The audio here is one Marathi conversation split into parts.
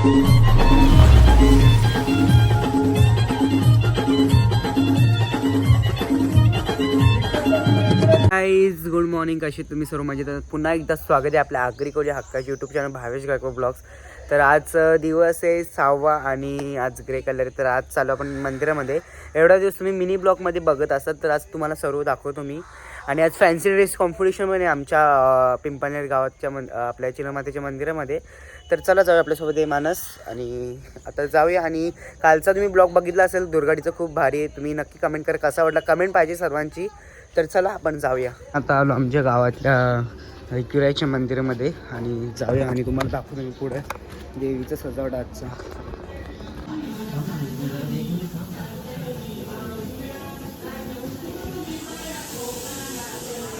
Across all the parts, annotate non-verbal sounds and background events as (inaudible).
गाईज गुड मॉर्निंग कशी तुम्ही? सर्व मजेत पुन्हा एकदा स्वागत आहे आपल्या आगरी कोली हक्काचे YouTube channel Bhavesh Gaikwad blogs तर आज दिवस आहे सहावा आणि आज ग्रे कलर तर आज चालू आपण मंदिरामध्ये. एवढा दिवस तुम्ही मिनी ब्लॉगमध्ये बघत असतात तर आज तुम्हाला सर्व दाखवतो मी. आणि आज फॅन्सी ड्रेस कॉम्पिटिशन पण आहे आमच्या पिंपळनेर गावाच्या मन आपल्या चिलमातेच्या मंदिरामध्ये. तर चला जाऊया आपल्यासोबत आहे मानस. आणि आता जाऊया. आणि कालचा तुम्ही ब्लॉग बघितला असेल दुर्गाडीचं खूप भारी आहे. तुम्ही नक्की कमेंट करा. कसा वाटला? कमेंट पाहिजे सर्वांची. तर चला आपण जाऊया. आता आलो आमच्या गावातल्या ऐक्युरायच्या मंदिरामध्ये. आणि जाऊया. आणि तुम्हाला दाखवतो मी पुढे. देवीचं सजावट आजचा.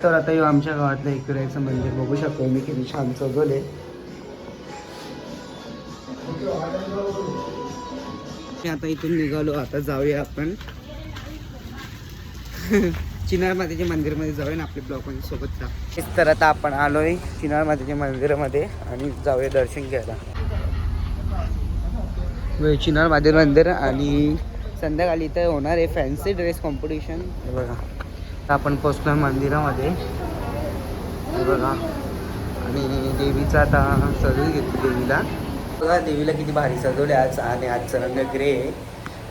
तर आता येऊ आमच्या गावातलं ऐक्युरायचं मंदिर. बघू शकतो मी किती छान सजवले आता इथून निघालो. आता जाऊया आपण. (laughs) चिनार मातेच्या मंदिरमध्ये जाऊया ना आपले ब्लॉग सोबत जा. तर आता आपण आलोय चिनार मातेच्या मंदिरामध्ये आणि जाऊया दर्शन घ्यायला. म्हणजे चिनार माते मंदिर आणि संध्याकाळी इथं होणार आहे फॅन्सी ड्रेस कॉम्पिटिशन बघा. आपण पोचलो मंदिरामध्ये. बघा. आणि देवीचा आता सजवून घेतली देवीला. बघा देवीला किती भारी सजवले आज. आणि आजचा रंग ग्रे. आहे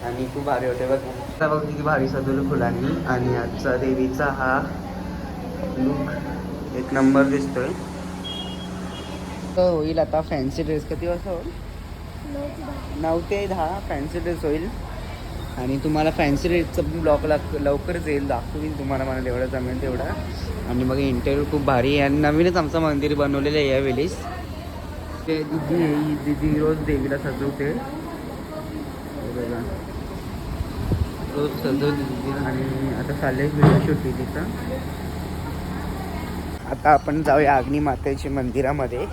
आणि खूप भारी होते बघ. बघ किती भारी सजवलं फुलांनी. आणि आजचा देवीचा हा लुक एक नंबर दिसतोय. तर होईल आता फॅन्सी ड्रेस किती वाजता होईल? नऊ ते दहा फॅन्सी ड्रेस होईल. आणि तुम्हाला फॅन्सी ड्रेसचं ब्लॉक लाग लवकरच येईल. दाखवीन तुम्हाला मला जेवढं जमेल तेवढा. आणि मग इंटरव्ह्यू खूप भारी आहे. आणि नवीनच आमचं मंदिर बनवलेलं आहे यावेळेस. ते दिदी आहे ही दिदी रोज देवीला सजवते. बघा. रोज सजवते दिदी आणि आता चालले व्हिडिओ शूट तिथं. आता आपण जाऊया अग्नी मातेच्या मंदिरामध्ये.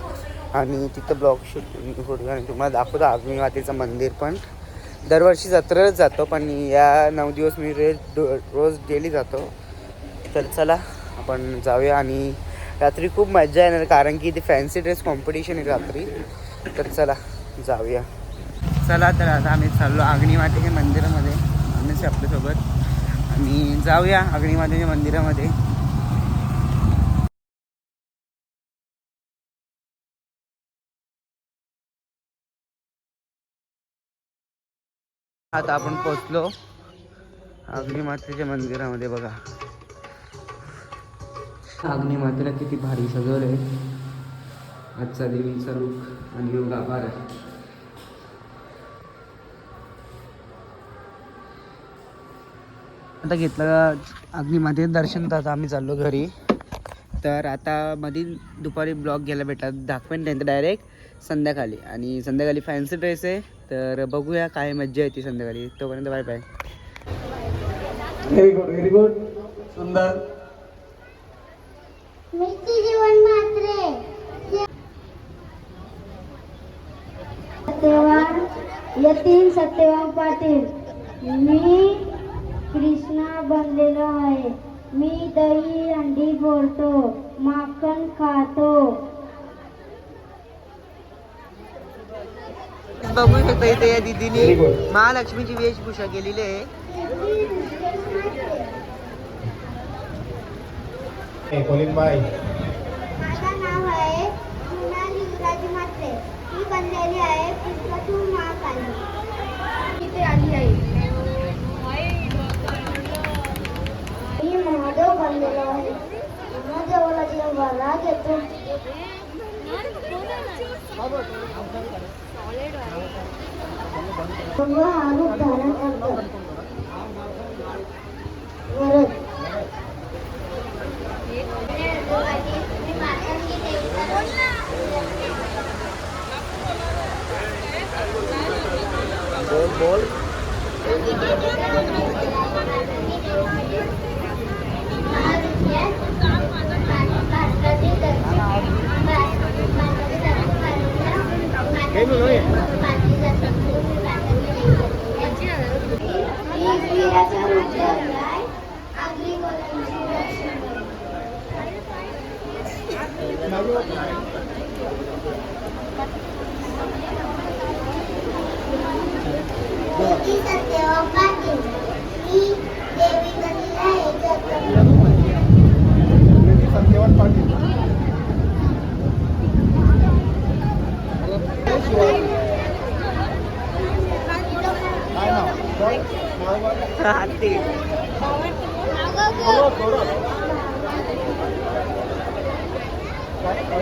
आणि तिथं ब्लॉग शूट करूया आणि तुम्हाला दाखवतो अग्नी मातेचं मंदिर पण. दरवर्षी जत्रच जातो पण या नऊ दिवस मी रोज रोज डेली जातो. तर चला आपण जाऊया आणि रात्री खूप मजा येणार कारण की इथे फॅन्सी ड्रेस कॉम्पिटिशन आहे रात्री. तर चला जाऊया. चला तर आता आम्ही चाललो अग्निमातेच्या मंदिरामध्ये. आम्हीच आपल्यासोबत. आणि जाऊया अग्निमातेच्या मंदिरामध्ये. आता आपण पोचलो अग्निमातेच्या मंदिरामध्ये बघा. अग्निमातेला किती भारी सजवलंय आजचा देवीचा रूप आणि योग आभार आहे. आता घेतलं अग्निमाते दर्शन तर आता आम्ही चाललो घरी. तर आता मध्ये दुपारी ब्लॉग घ्यायला भेटतात. दाखवेन त्यांचं डायरेक्ट संध्याकाळी. आणि संध्याकाळी फॅन्सी ड्रेस आहे. तर बघूया काय मज्जा येते संध्याकाळी. तोपर्यंत bye bye very good very good सुंदर. जीवन सत्यवान यतीन सत्यवान पाटील. मी कृष्णा बनलेलो आहे. मी दही अंडी फोडतो माखण खातो. बघू शकता इथे या दिदीने. महालक्ष्मीची वेशभूषा केलेली आहे. हे कोलिंबाई माझं नाव आहे सोनाली युवराजी म्हात्रे. मी बनलेली आहे पुष्पातून महाकाली. इथे आली आहे. मी महादेव बनलेलो आहे. जवळ जेव्हा राग येतो हा रूप धारण करतो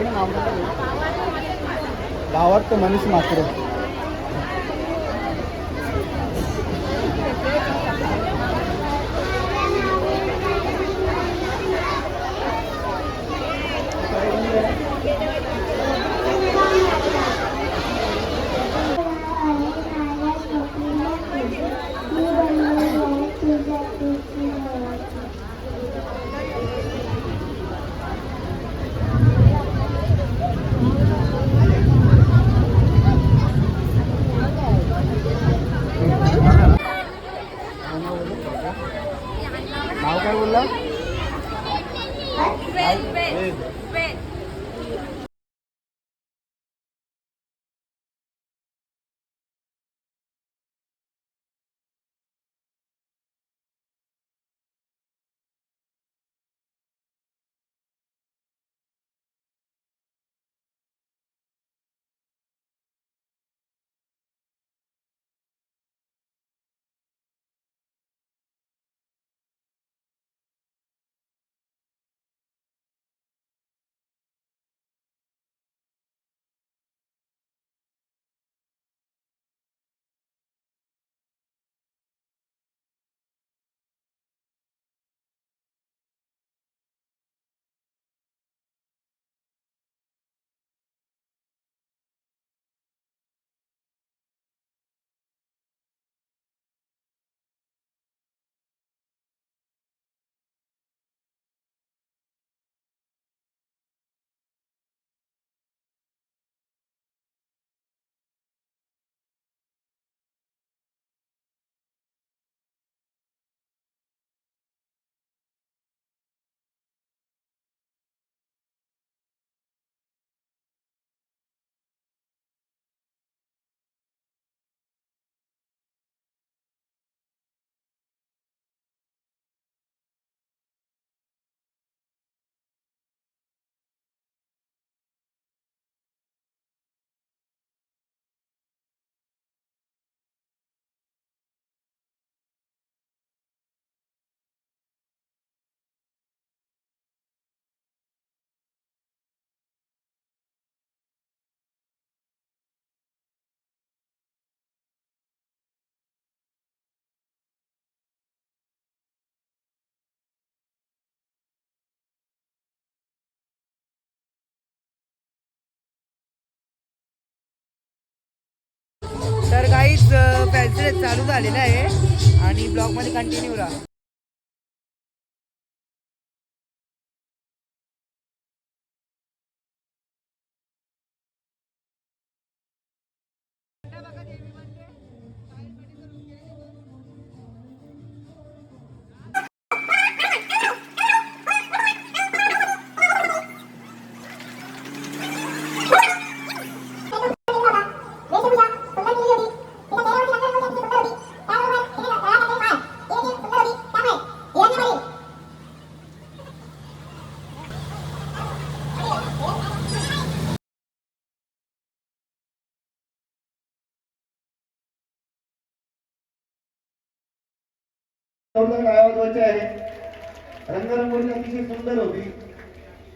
नाव गावात मनीष मात्र तर फॅन्सी uh, चालू झालेलं आहे. आणि ब्लॉगमध्ये कंटिन्यू राहा. काय वाजवायचे आहे. रंगरंगोळी अतिशय सुंदर होती.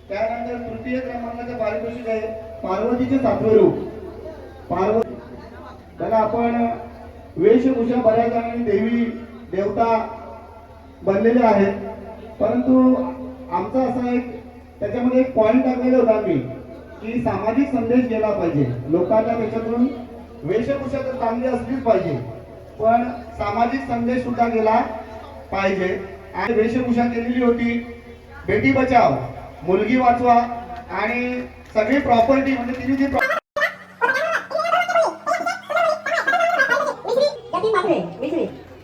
त्यानंतर तृतीय क्रमांकाचं पारितोषिक आहे. पार्वतीचे सातवे रूप. पार्वती त्याला आपण वेशभूषा बऱ्याच जणांनी देवी देवता बनलेले आहेत. परंतु आमचा असा एक त्याच्यामध्ये एक पॉईंट टाकलेला होता मी की सामाजिक संदेश गेला पाहिजे. लोकांना त्याच्यातून वेशभूषा तर चांगली असलीच पाहिजे. पण सामाजिक संदेश सुद्धा गेला. पाहिजे. आणि वेशभूषा केलेली होती. बेटी बचाव मुलगी वाचवा आणि सगळी प्रॉपर्टी म्हणजे तिने जी pro-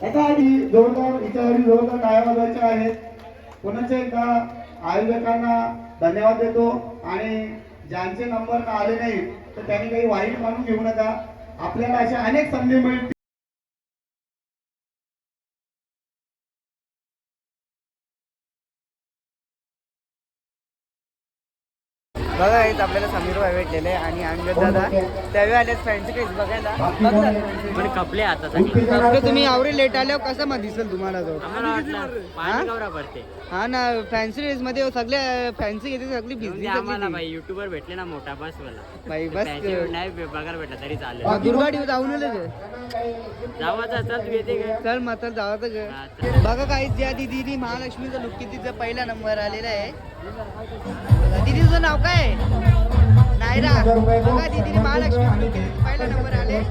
याच्यासाठी जोरदार हिच्यासाठी जोरदार टाळ्या वाजवायच्या आहेत. पुन्हा एकदा आयोजकांना धन्यवाद देतो आणि ज्यांचे नंबर आले नाही तर त्यांनी काही वाईट मानून घेऊ नका. आपल्याला अशा अनेक संधी मिळतील. बघा हेच आपल्याला समीर भाई भेटलेले आणि अंगद दादा. त्यावेळी आले फॅन्सी ड्रेस बघायला. बघा पण कपले आता तुम्ही एवढे लेट आल्यावर कसं मग दिसेल तुम्हाला हा? ना फॅन्सी ड्रेस मध्ये सगळे फॅन्सी घेते सगळी म्हणजे भिजली आम्हाला भाई युट्यूबर भेटले ना मोठा बस मला बाई बस नाही बघायला भेटला तरी चालेल. दुर्गाडी जाऊन आले ते. जावाचा चल जावं तर. हा, चल. बघा काही ज्या दिदीनी महालक्ष्मीचा लुक तिचा पहिला नंबर आलेला आहे. बघा, दीदीचं नाव काय? आहे? नायरा. बघा दीदीने महालक्ष्मी पहिला नंबर आले.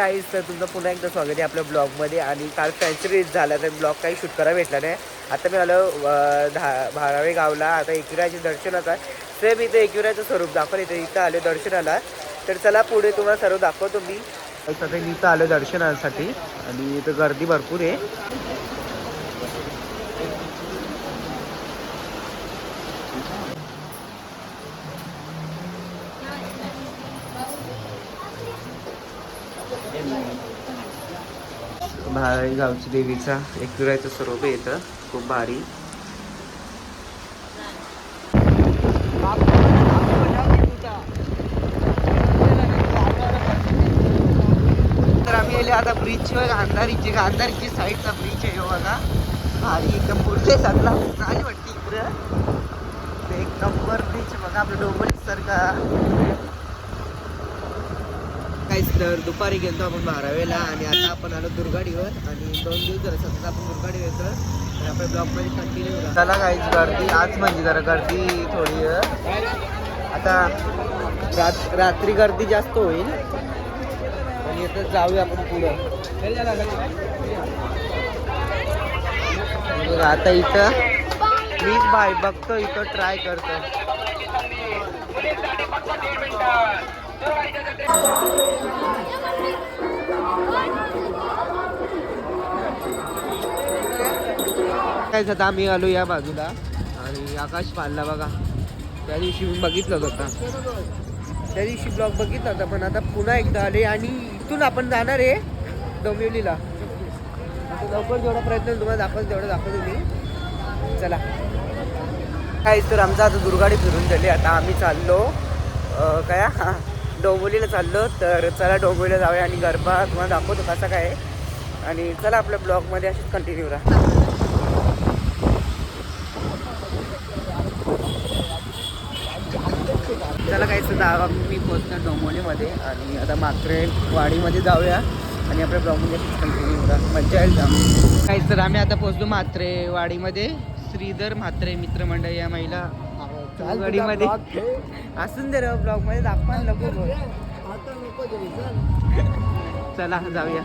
काहीच तर तुमचं? पुन्हा एकदा स्वागत आहे आपल्या ब्लॉगमध्ये. आणि काल फॅन्सी रेस झाला तर ब्लॉग काही शूट करायला भेटला नाही. आता मी आलो धा भारावे गावला. आता एकविराचे दर्शन आता सेम इथं एकविराचं स्वरूप दाखवलं. इथं इथं आलो दर्शनाला. तर चला पुढे तुम्हाला सर्व दाखवतो मी. सध्या मी इथं आलो दर्शनासाठी. आणि इथं गर्दी भरपूर आहे. भारी गावची देवीचा एकविराचं स्वरूप येतं खूप भारी. तर आम्ही आले आता ब्रिजवर गांधारीची गांधारीची साईडचा ब्रिज आहे हो बघा भारी एकदम पुढचे सगळा भारी वाटते इकडं. एक नंबर ब्रिज बघा आपलं डोंबरी सारखा काहीच तर दुपारी गेलो आपण बारावेला आणि आता आपण आलो दुर्गाडीवर आणि दोन दिवस झालं सतत आपण दुर्गाडी येतो तर आपण ब्लॉगमध्ये कंटिन्यू चला काहीच गर्दी आज म्हणजे जरा गर्दी थोडी आता रात रात्री गर्दी जास्त होईल. आणि आता जाऊया आपण पुढं. आता इथं मीच बाय बघतो इथं ट्राय करतो कायच आता आम्ही आलो या बाजूला आणि आकाश पाडला बघा. त्या दिवशी मी बघितलं होतं त्या दिवशी ब्लॉग बघितला होता पण आता पुन्हा एकदा आले आणि इथून आपण जाणार आहे डोंबिवलीला आता लवकर जेवढा प्रयत्न तुम्हाला दाखवत तेवढं दाखवतो मी. चला. काय तर आमचं आता दुर्गाडी फिरून झाली. आता आम्ही चाललो काय काय? डोंबोलीला चाललो तर चला डोंबोलीला जाऊया आणि गरबा तुम्हाला दाखवतो कसा काय आणि चला आपल्या ब्लॉगमध्ये अशीच कंटिन्यू राहा. त्याला काही सुद्धा मी पोचतो डोंबोलीमध्ये आणि आता मात्रे वाडीमध्ये जाऊया आणि आपल्या ब्लॉगमध्ये कंटिन्यू करा मज्जा येईल जाम काहीच तर आम्ही आता पोहोचलो मात्रे वाडीमध्ये श्रीधर म्हात्रे मित्रमंडळ या महिला गडीमध्ये. असून दे ब्लॉगमध्ये दाखवा नको चला जाऊया.